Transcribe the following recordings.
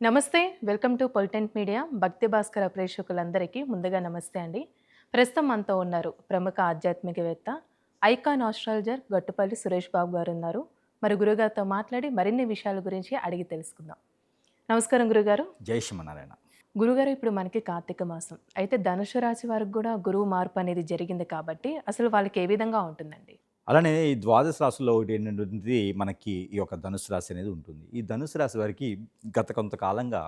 నమస్తే welcome to పొలిటెంట్ media. భక్తి భాస్కర ప్రేక్షకులందరికీ ముందుగా నమస్తే అండి. ప్రస్తుతం మనతో ఉన్నారు ప్రముఖ ఆధ్యాత్మికవేత్త ఐకాన్ ఆస్ట్రాలజర్ గట్టుపల్లి సురేష్ బాబు గారు ఉన్నారు మరి గురుగారితో మాట్లాడి మరిన్ని విషయాల గురించి అడిగి తెలుసుకుందాం. నమస్కారం గురుగారు. జై శ్రీమన్నారాయణ. గురుగారు ఇప్పుడు మనకి కార్తీక మాసం. అయితే ధనుసు రాశి వారికి కూడా గురువు మార్పు అనేది జరిగింది కాబట్టి అసలు వాళ్ళకి ఏ విధంగా ఉంటుందండి? అలానే ఈ ద్వాదశ రాశుల్లో ఒకటి ఏంటంటే మనకి ఈ యొక్క ధనుసు రాశి అనేది ఉంటుంది. ఈ ధనుసు రాశి వారికి గత కొంతకాలంగా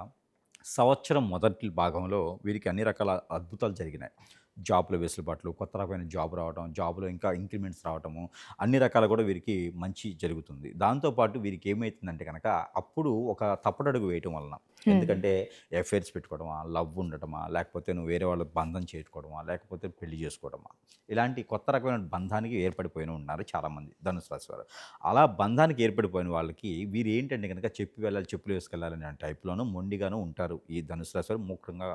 సంవత్సరం మొదటి భాగంలో వీరికి అన్ని రకాల అద్భుతాలు జరిగినాయి. జాబ్లో వెసులుబాట్లు కొత్త రకమైన జాబ్ రావడం జాబ్లో ఇంకా ఇంక్రిమెంట్స్ రావడము అన్ని రకాలు కూడా వీరికి మంచి జరుగుతుంది. దాంతోపాటు వీరికి ఏమవుతుందంటే కనుక అప్పుడు ఒక తప్పటడుగు వేయటం వలన ఎందుకంటే ఎఫైర్స్ పెట్టుకోవడమా లవ్ ఉండటమా లేకపోతే నువ్వు వేరే వాళ్ళ బంధం చేసుకోవడమా లేకపోతే పెళ్ళి చేసుకోవడమా ఇలాంటి కొత్త రకమైన బంధానికి ఏర్పడిపోయిన ఉన్నారు చాలామంది ధనుసు రాశి వారు. అలా బంధానికి ఏర్పడిపోయిన వాళ్ళకి వీరు ఏంటంటే కనుక చెప్పి వెళ్ళాలి చెప్పులు వేసుకెళ్ళాలనే టైప్లోనూ మొండిగాను ఉంటారు ఈ ధనుసు రాశి వారు. ముఖ్యంగా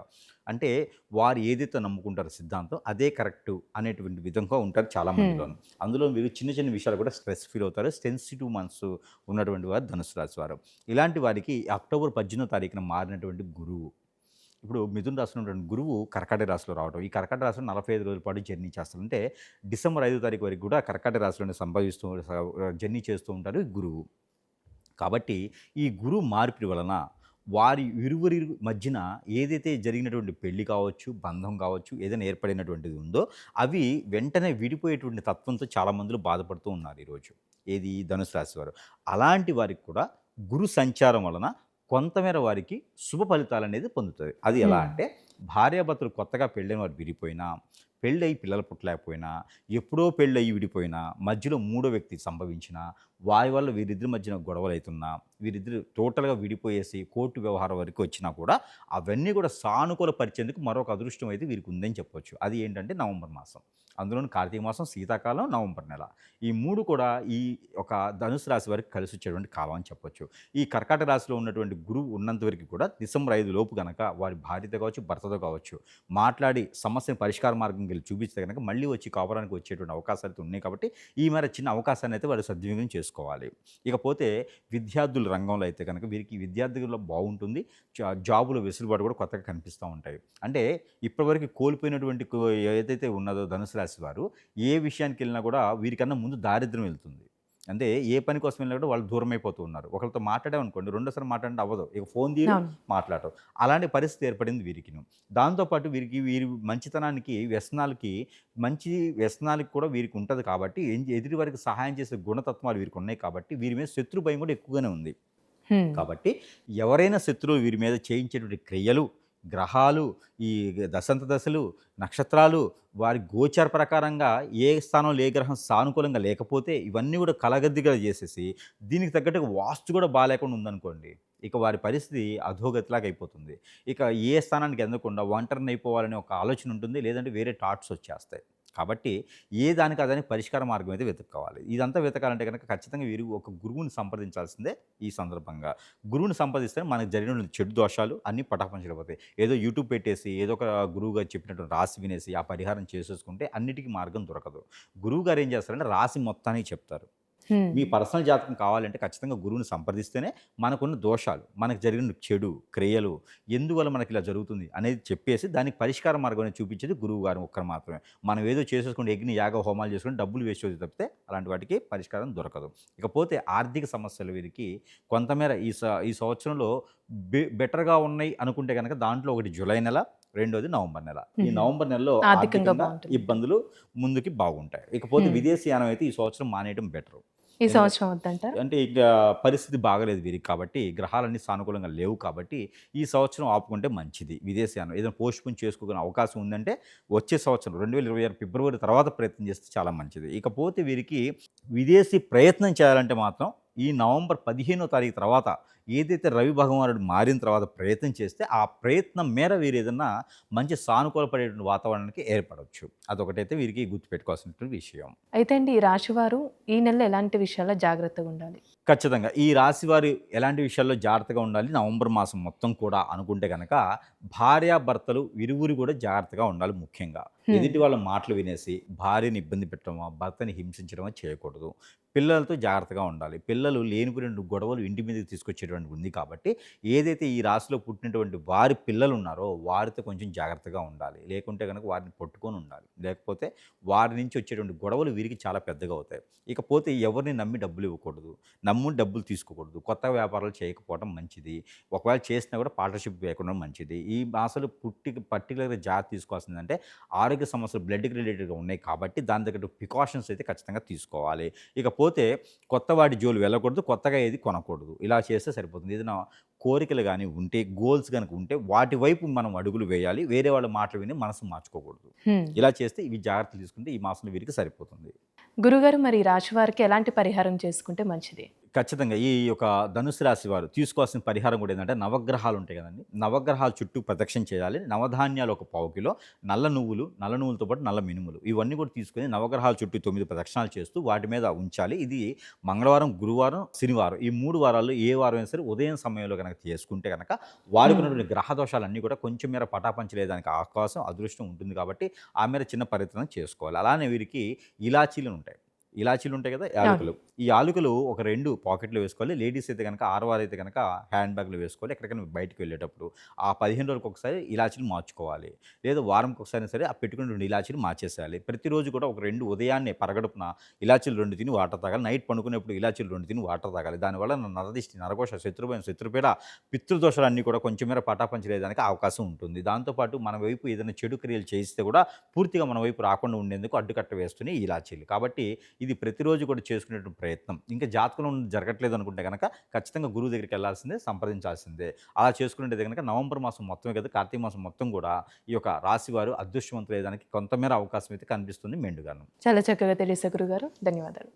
అంటే వారు ఏదైతే నమ్ముకుంటారో సిద్ధాంతం అదే కరెక్ట్ అనేటువంటి విధంగా ఉంటారు చాలా మందిలో అందులో వీరు చిన్న చిన్న విషయాలు కూడా స్ట్రెస్ ఫీల్ అవుతారు. సెన్సిటివ్ మనసు ఉన్నటువంటి వారు ధనుసు రాశి వారు. ఇలాంటి వారికి అక్టోబర్ పద్దెనిమిదో తారీఖున మారినటువంటి గురువు. ఇప్పుడు మిథున రాశిలో ఉన్నటువంటి గురువు కర్కాటక రాశిలో రావడం ఈ కర్కాటక రాశిలో నలభై ఐదు రోజుల పాటు జర్నీ చేస్తారు అంటే డిసెంబర్ ఐదో తారీఖు వరకు కూడా కర్కాటక రాశిలోనే సంభవిస్తూ జర్నీ చేస్తూ ఉంటారు ఈ గురువు. కాబట్టి ఈ గురువు మార్పిడి వలన వారి ఇరువురి మధ్యన ఏదైతే జరిగినటువంటి పెళ్ళి కావచ్చు బంధం కావచ్చు ఏదైనా ఏర్పడినటువంటిది ఉందో అవి వెంటనే విడిపోయేటువంటి తత్వంతో చాలామందిలో బాధపడుతూ ఉన్నారు ఈరోజు. ఏది? ధనుసు రాశి వారు. అలాంటి వారికి కూడా గురు సంచారం వలన కొంతమేర వారికి శుభ ఫలితాలు అనేది పొందుతుంది అది ఎలా. అంటే భార్యాభర్తలు కొత్తగా పెళ్ళైన వారు విడిపోయినా పెళ్ళయి పిల్లలు పుట్టలేకపోయినా ఎప్పుడో పెళ్ళయి విడిపోయినా మధ్యలో మూడో వ్యక్తి సంభవించినా వారి వల్ల వీరిద్దరి మధ్యన గొడవలు అవుతున్నా వీరిద్దరు టోటల్గా విడిపోయేసి కోర్టు వ్యవహారం వరకు వచ్చినా కూడా అవన్నీ కూడా సానుకూల పరిచేందుకు మరొక అదృష్టం అయితే వీరికి ఉందని చెప్పొచ్చు. అది ఏంటంటే నవంబర్ మాసం. అందులోని కార్తీక మాసం శీతాకాలం నవంబర్ నెల. ఈ మూడు కూడా ఈ ఒక ధనుసు రాశి వారికి కలిసి వచ్చేటువంటి కాలం అని చెప్పొచ్చు. ఈ కర్కాటక రాశిలో ఉన్నటువంటి గురువు ఉన్నంత వరకు కూడా డిసెంబర్ ఐదు లోపు కనుక వారి భార్యతో కావచ్చు భర్తతో కావచ్చు మాట్లాడి సమస్యను పరిష్కార మార్గం వెళ్ళి చూపిస్తే కనుక మళ్ళీ వచ్చి కాపురానికి వచ్చేటువంటి అవకాశాలు అయితే ఉన్నాయి కాబట్టి ఈ మేర చిన్న అవకాశాన్ని అయితే వారు సద్వినియోగం చేసుకోవాలి. ఇకపోతే విద్యార్థుల రంగంలో అయితే కనుక వీరికి విద్యార్థుల్లో బాగుంటుంది. జా- జాబుల వెసులుబాటు కూడా కొత్తగా కనిపిస్తూ ఉంటాయి. అంటే ఇప్పటివరకు కోల్పోయినటువంటి ఏదైతే ఉన్నదో ధనుసు రాశి వారు ఏ విషయానికి వెళ్ళినా కూడా వీరికన్నా ముందు దారిద్ర్యం వెళ్తుంది. అంటే ఏ పని కోసం వెళ్ళినా కూడా వాళ్ళు దూరం అయిపోతూ ఉన్నారు. ఒకరితో మాట్లాడామనుకోండి రెండోసారి మాట్లాడంటే అవ్వదు. ఇక ఫోన్ తీరు మాట్లాడటం అలాంటి పరిస్థితి ఏర్పడింది వీరికి దాంతోపాటు వీరికి వీరి మంచితనానికి వ్యసనాలకి మంచి వ్యసనాలకి కూడా వీరికి ఉంటుంది కాబట్టి ఎదుటి వారికి సహాయం చేసే గుణతత్వాలు వీరికి ఉన్నాయి కాబట్టి వీరి మీద శత్రు భయం కూడా ఎక్కువగానే ఉంది. కాబట్టి ఎవరైనా శత్రువులు వీరి మీద చేయించేటువంటి క్రియలు గ్రహాలు ఈ దశంత దశలు నక్షత్రాలు వారి గోచర ప్రకారంగా ఏ స్థానంలో ఏ గ్రహం సానుకూలంగా లేకపోతే ఇవన్నీ కూడా కలగద్దిగా చేసేసి దీనికి తగ్గట్టుగా వాస్తు కూడా బాగాలేకుండా ఉందనుకోండి ఇక వారి పరిస్థితి అధోగతిలాగా అయిపోతుంది. ఇక ఏ స్థానానికి అందకుండా ఒంటరిని అయిపోవాలనే ఒక ఆలోచన ఉంటుంది లేదంటే వేరే థాట్స్ వచ్చేస్తాయి. కాబట్టి ఏ దానికి అదని పరిష్కార మార్గం అయితే వెతుక్కోవాలి. ఇదంతా వెతకాలంటే కనుక ఖచ్చితంగా వీరు ఒక గురువుని సంప్రదించాల్సిందే ఈ సందర్భంగా. గురువుని సంపాదిస్తే మనకు జరిగిన చెడు దోషాలు అన్నీ పటాపంచడిపోతాయి ఏదో యూట్యూబ్ పెట్టేసి ఏదో ఒక గురువుగా చెప్పినట్టు రాసి వినేసి ఆ పరిహారం చేసేసుకుంటే అన్నిటికీ మార్గం దొరకదు. గురువు గారు ఏం చేస్తారంటే రాసి మొత్తానికి చెప్తారు. మీ పర్సనల్ జాతకం కావాలంటే ఖచ్చితంగా గురువుని సంప్రదిస్తేనే మనకున్న దోషాలు మనకు జరిగిన చెడు క్రియలు ఎందువల్ల మనకి ఇలా జరుగుతుంది అనేది చెప్పేసి దానికి పరిష్కార మార్గం చూపించేది గురువు గారు ఒక్కరు మాత్రమే మనం ఏదో చేసేసుకుని యజ్ఞ యాగ హోమాలు చేసుకుని డబ్బులు వేస్ట్ అవుతుంది తప్పితే అలాంటి వాటికి పరిష్కారం దొరకదు ఇకపోతే ఆర్థిక సమస్యలు వీరికి కొంతమేర ఈ ఈ సంవత్సరంలో బె బెటర్గా ఉన్నాయి అనుకుంటే కనుక దాంట్లో ఒకటి జూలై నెల రెండోది నవంబర్ నెల ఈ. నవంబర్ నెలలో ఆర్థికంగా. ఇబ్బందులు ముందుకి బాగుంటాయి ఇకపోతే. విదేశీయానం అయితే ఈ సంవత్సరం మానేయడం బెటర్ ఈ సంవత్సరం వద్దంటారు? అంటే ఇక పరిస్థితి బాగలేదు వీరికి కాబట్టి గ్రహాలన్నీ సానుకూలంగా లేవు కాబట్టి ఈ సంవత్సరం ఆపుకుంటే మంచిది విదేశీయానం ఏదైనా పోస్ట్ పోన్ చేసుకోగల అవకాశం ఉందంటే వచ్చే సంవత్సరం రెండు వేల ఇరవై ఆరు ఫిబ్రవరి తర్వాత ప్రయత్నం చేస్తే చాలా మంచిది. ఇకపోతే వీరికి విదేశీ ప్రయత్నం చేయాలంటే మాత్రం ఈ నవంబర్ పదిహేనో తారీఖు తర్వాత ఏదైతే రవి భగవానుడు మారిన తర్వాత ప్రయత్నం చేస్తే ఆ ప్రయత్నం మేర వీరు ఏదన్నా మంచి సానుకూలపడేటువంటి వాతావరణానికి ఏర్పడవచ్చు అదొకటైతే వీరికి గుర్తుపెట్టుకోవాల్సినటువంటి విషయం. అయితే అండి ఈ రాశివారు ఈ నెల ఎలాంటి విషయాల్లో జాగ్రత్తగా ఉండాలి? ఖచ్చితంగా. ఈ రాశి వారు ఎలాంటి విషయాల్లో జాగ్రత్తగా ఉండాలి? నవంబర్ మాసం మొత్తం కూడా అనుకుంటే కనుక భార్యాభర్తలు ఇరువురు కూడా జాగ్రత్తగా ఉండాలి ముఖ్యంగా. ఎదుటి వాళ్ళ మాటలు వినేసి భార్యని ఇబ్బంది పెట్టడమా భర్తని హింసించడమా చేయకూడదు. పిల్లలతో జాగ్రత్తగా ఉండాలి. పిల్లలు లేనిపోయిన గొడవలు ఇంటి మీదకి తీసుకొచ్చేటువంటి ఉంది కాబట్టి ఏదైతే ఈ రాశిలో పుట్టినటువంటి వారి పిల్లలు ఉన్నారో వారితో కొంచెం జాగ్రత్తగా ఉండాలి. లేకుంటే కనుక వారిని పట్టుకొని ఉండాలి. లేకపోతే వారి నుంచి వచ్చేటువంటి గొడవలు వీరికి చాలా పెద్దగా అవుతాయి. ఇకపోతే ఎవరిని నమ్మి డబ్బులు ఇవ్వకూడదు. నమ్ము డబ్బులు తీసుకోకూడదు. కొత్త వ్యాపారాలు చేయకపోవడం మంచిది. ఒకవేళ చేసినా కూడా పార్ట్నర్షిప్ లేకుండా మంచిది. ఈ అసలు పుట్టి పర్టికులర్గా జాగ్రత్త తీసుకోవాల్సిందంటే ఆరోగ్య సమస్యలు బ్లడ్కి రిలేటెడ్గా ఉన్నాయి కాబట్టి దాని దగ్గర ప్రికాషన్స్ అయితే ఖచ్చితంగా తీసుకోవాలి. ఇకపోతే కొత్త వాటి జోలు వెళ్ళకూడదు. కొత్తగా ఏది కొనకూడదు. ఇలా చేస్తే సరిపోతుంది. ఏదైనా కోరికలు కానీ ఉంటే గోల్స్ కనుక ఉంటే వాటి వైపు మనం అడుగులు వేయాలి. వేరే వాళ్ళ మాటలు విని మనసు మార్చుకోకూడదు. ఇలా చేస్తే ఇవి జాగ్రత్తలు తీసుకుంటే ఈ మాసంలో వీరికి సరిపోతుంది. గురుగారు మరి ఈ రాశి వారికి ఎలాంటి పరిహారం చేసుకుంటే మంచిది? ఖచ్చితంగా ఈ యొక్క ధనుసు రాశి వారు తీసుకోవాల్సిన పరిహారం కూడా ఏంటంటే నవగ్రహాలు ఉంటాయి కదండి. నవగ్రహాల చుట్టూ ప్రదక్షిణ చేయాలి. నవధాన్యాలు ఒక పావు కిలో నల్ల నువ్వులు నల్ల నువ్వులతో పాటు నల్ల మినుములు. ఇవన్నీ కూడా తీసుకొని నవగ్రహాల చుట్టూ తొమ్మిది ప్రదక్షిణాలు చేస్తూ వాటి మీద ఉంచాలి. ఇది మంగళవారం గురువారం శనివారం. ఈ మూడు వారాల్లో ఏ వారం అయినా సరే ఉదయం సమయంలో కనుక చేసుకుంటే కనుక వారికి ఉన్నటువంటి గ్రహ దోషాలన్నీ కూడా కొంచెం మేర పటాపంచలేదానికి అవకాశం అదృష్టం ఉంటుంది కాబట్టి ఆ మేర చిన్న పరిత్రం చేసుకోవాలి. అలానే వీరికి ఇలాచీలు ఉంటాయి. ఇలాచీలు ఉంటాయి కదా యాలకులు. ఈ యాలకులు ఒక రెండు పాకెట్లో వేసుకోవాలి. లేడీస్ అయితే కనుక ఆడవారు అయితే కనుక హ్యాండ్ బ్యాగ్లో వేసుకోవాలి. ఎక్కడికైనా బయటకు వెళ్ళేటప్పుడు ఆ పదిహేను రోజులకు ఒకసారి ఇలాచీలు మార్చుకోవాలి. లేదా వారంకి ఒకసారి సరే ఆ పెట్టుకుని రెండు ఇలాచీలు మార్చేసేయాలి. ప్రతిరోజు కూడా ఒక రెండు ఉదయాన్నే పరగడుపున ఇలాచీలు రెండు తిని వాటర్ తాగాలి. నైట్ పండుకునేప్పుడు ఇలాచీలు రెండు తిని వాటర్ తాగాలి. దానివల్ల నరదిష్టి నరకోశ శత్రుభయం శత్రుపీడ పితృదోషాలన్నీ కూడా కొంచెం మేర పటాపంచలేదానికి అవకాశం ఉంటుంది. దాంతోపాటు మన వైపు ఏదైనా చెడు క్రియలు చేస్తే కూడా పూర్తిగా మన వైపు రాకుండా ఉండేందుకు అడ్డుకట్ట వేస్తూనే ఈ ఇలాచీలు. కాబట్టి ఇది ప్రతిరోజు కూడా చేసుకునేటువంటి ప్రయత్నం. ఇంకా జాతకంలో జరగట్లేదు అనుకుంటే కనుక ఖచ్చితంగా గురువు దగ్గరికి వెళ్ళాల్సిందే సంప్రదించాల్సిందే. అలా చేసుకునేది కనుక నవంబర్ మాసం మొత్తమే కదా కార్తీక మాసం మొత్తం కూడా ఈ యొక్క రాశి వారు అదృష్టవంతులేదానికి కొంతమేర అవకాశం అయితే కనిపిస్తుంది మెండుగాను. చాలా చక్కగా తెలిసే గురుగారు. ధన్యవాదాలు.